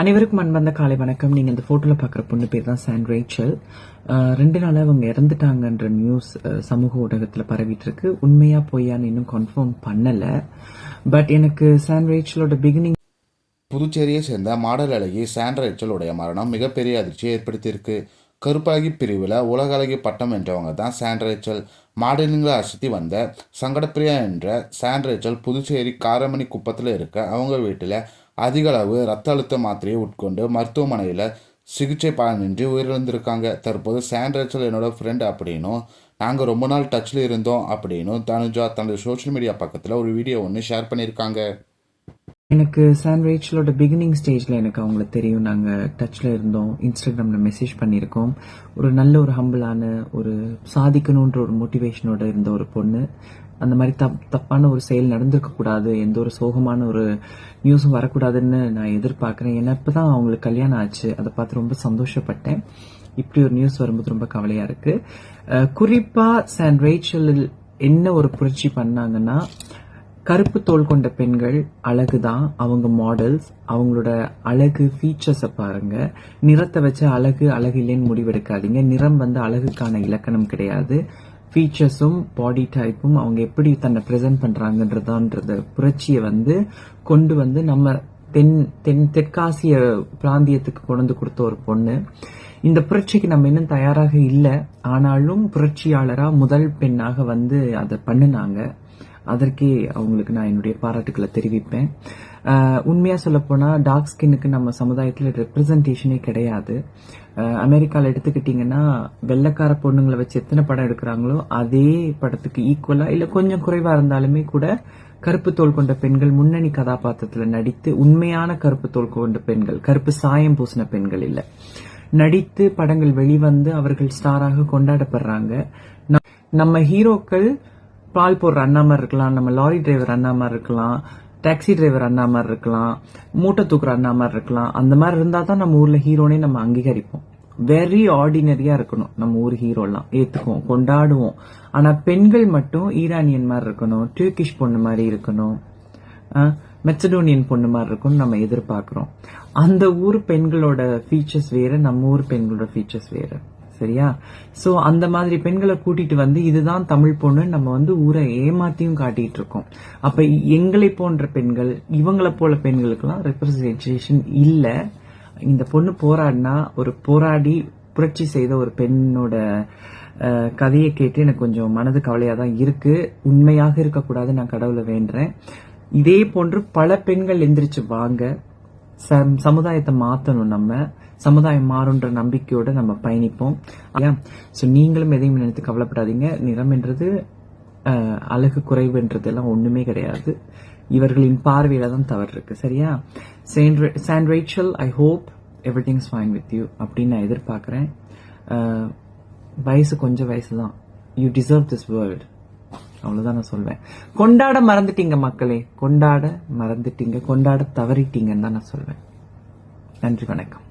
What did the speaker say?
அனைவருக்கும் அன்பந்த காலை வணக்கம். நீங்க இந்த போட்டோல பாக்குற பொண்ணு பேர் தான் சான் ரேச்சல். ரெண்டு நாளாக அவங்க இறந்துட்டாங்கன்ற நியூஸ் சமூக ஊடகத்துல பரவிட்டு இருக்கு. உண்மையா பொய்யான்னு இன்னும் கன்ஃபார்ம் பண்ணல. பட் எனக்கு சான் ரேச்சலோட பிகினிங் புதுச்சேரியை சேர்ந்த மாடல் அழகி சான் எச்சலுடைய மரணம் மிகப்பெரிய அதிர்ச்சியை ஏற்படுத்தியிருக்கு. கருப்பழகி பிரிவில் உலக அழகி பட்டம் வென்றவங்க தான் சாண்ட்ரேச்சல் மாடலிங்கில் அசத்தி வந்த சங்கடப்பிரியா என்ற சாண்ட்ரேச்சல் புதுச்சேரி காரமணி குப்பத்தில் இருக்க அவங்க வீட்டில் அதிக அளவு ரத்த அழுத்த மாத்திரையை உட்கொண்டு மருத்துவமனையில் சிகிச்சை பலனின்றி உயிரிழந்திருக்காங்க. தற்போது சாண்ட்ரேச்சல் என்னோட ஃப்ரெண்ட் அப்படின்னும் நாங்கள் ரொம்ப நாள் டச்சில் இருந்தோம் அப்படின்னும் தனுஜா தனது சோஷியல் மீடியா பக்கத்தில் ஒரு வீடியோ ஒன்று ஷேர் பண்ணியிருக்காங்க. எனக்கு சாண்ட்விச்சலோட பிகினிங் ஸ்டேஜில் எனக்கு அவங்கள தெரியும். நாங்கள் டச்சில் இருந்தோம். இன்ஸ்டாகிராமில் மெசேஜ் பண்ணியிருக்கோம். ஒரு நல்ல ஒரு ஹம்பிளான ஒரு சாதிக்கணுன்ற ஒரு மோட்டிவேஷனோட இருந்த ஒரு பொண்ணு. அந்த மாதிரி தப் தப்பான ஒரு செயல் நடந்திருக்க கூடாது. எந்த ஒரு சோகமான ஒரு நியூஸும் வரக்கூடாதுன்னு நான் எதிர்பார்க்குறேன். ஏன்னா இப்போ தான் அவங்களுக்கு கல்யாணம் ஆச்சு. அதை பார்த்து ரொம்ப சந்தோஷப்பட்டேன். இப்படி ஒரு நியூஸ் வரும்போது ரொம்ப கவலையாக இருக்குது குறிப்பாக குறிப்பா ரேச்சலில் என்ன ஒரு புரட்சி பண்ணாங்கன்னா கருப்பு தோல் கொண்ட பெண்கள் அழகுதான். அவங்க மாடல்ஸ் அவங்களோட அழகு ஃபீச்சர்ஸை பாருங்க. நிறத்தை வச்சு அழகு அழகு இல்லைன்னு முடிவெடுக்காதீங்க. நிறம் வந்து அழகுக்கான இலக்கணம் கிடையாது. ஃபீச்சர்ஸும் பாடி டைப்பும் அவங்க எப்படி தன்னை ப்ரெசென்ட் பண்றாங்கன்றதான்றத புரட்சியை வந்து கொண்டு வந்து நம்ம தென் தென் தெற்காசிய பிராந்தியத்துக்கு கொண்டு கொடுத்த ஒரு பொண்ணு. இந்த புரட்சிக்கு நம்ம இன்னும் தயாராக இல்லை. ஆனாலும் புரட்சியாளராக முதல் பெண்ணாக வந்து அதை பண்ணினாங்க. அதற்கே அவங்களுக்கு நான் என்னுடைய பாராட்டுக்களை தெரிவிப்பேன். ஆஹ் உண்மையா போனா டார்க் ஸ்கின்னுக்கு நம்ம சமுதாயத்துல ரெப்ரசன்டேஷனே கிடையாது. அமெரிக்காவில் அமெரிக்கால எடுத்துக்கிட்டீங்கன்னா வெள்ளைக்கார பொண்ணுங்களை வச்சு எத்தனை படம் எடுக்கிறாங்களோ அதே படத்துக்கு ஈக்குவலா இல்ல கொஞ்சம் குறைவா இருந்தாலுமே கூட கருப்பு தோல் கொண்ட பெண்கள் முன்னணி கதாபாத்திரத்துல நடித்து உண்மையான கருப்பு தோல் கொண்ட பெண்கள் கருப்பு சாயம் பூசின பெண்கள் இல்ல. நடித்து படங்கள் வெளிவந்து அவர்கள் ஸ்டாராக கொண்டாடப்படுறாங்க. நம்ம ஹீரோக்கள் பால் போடுற அண்ணா மாதிரி இருக்கலாம் நம்ம லாரி டிரைவர் அண்ணா மாதிரி இருக்கலாம் டாக்ஸி டிரைவர் அண்ணா மாதிரி இருக்கலாம் மூட்டை தூக்குற அண்ணா மாதிரி இருக்கலாம் அந்த மாதிரி இருந்தா தான் நம்ம ஊர்ல ஹீரோனே நம்ம அங்கீகரிப்போம். வெரி ஆர்டினரியா இருக்கணும் நம்ம ஊர் ஹீரோலாம் ஏத்துக்குவோம் கொண்டாடுவோம். ஆனா பெண்கள் மட்டும் ஈரானியன் மாதிரி இருக்கணும் டர்கிஷ் பொண்ணு மாதிரி இருக்கணும் மெச்சடோனியன் பொண்ணு மாதிரி இருக்கும்னு நம்ம எதிர்பார்க்கிறோம். அந்த ஊர் பெண்களோட ஃபீச்சர்ஸ் வேற நம்ம ஊர் பெண்களோட ஃபீச்சர்ஸ் வேற. சரியா? சோ அந்த மாதிரி பெண்களை கூட்டிட்டு வந்து இதுதான் தமிழ் பொண்ணு நம்ம வந்து ஊரை ஏமாத்தியும் காட்டிட்டு இருக்கோம். அப்ப எங்களை போன்ற பெண்கள் இவங்களை போல பெண்களுக்கெல்லாம் ரெப்ரசன்டேஷன் இல்ல. இந்த பொண்ணு போராடினா ஒரு போராடி புரட்சி செய்த ஒரு பெண்ணோட கதையை கேட்டு எனக்கு கொஞ்சம் மனது கவலையா தான் இருக்கு. உண்மையாக இருக்கக்கூடாது நான் கடவுளை வேண்டுறேன். இதே போன்று பல பெண்கள் எந்திரிச்சு வாங்க சம்- சமுதாயத்தை மாத்தணும் நம்ம. சமுதாயம் மாறுன்ற நம்பிக்கையோட நம்ம பயணிப்போம். ஸோ நீங்களும் எதையும் நினைத்து கவலைப்படாதீங்க. நிறம்ன்றது அழகு குறைவுன்றது எல்லாம் ஒண்ணுமே கிடையாது. இவர்களின் பார்வையில தான் தவறு இருக்கு. சரியா? Shaan Rachel I hope everything's fine with you அப்படின்னு நான் எதிர்பார்க்குறேன். வயசு கொஞ்சம் வயசு தான் யூ டிசர்வ் திஸ் வேர்ல்ட் அவ்வளவுதான் நான் சொல்வேன். கொண்டாட மறந்துட்டீங்க மக்களே. கொண்டாட மறந்துட்டீங்க. கொண்டாட தவறிட்டீங்கன்னு தான் நான் சொல்வேன். நன்றி வணக்கம்.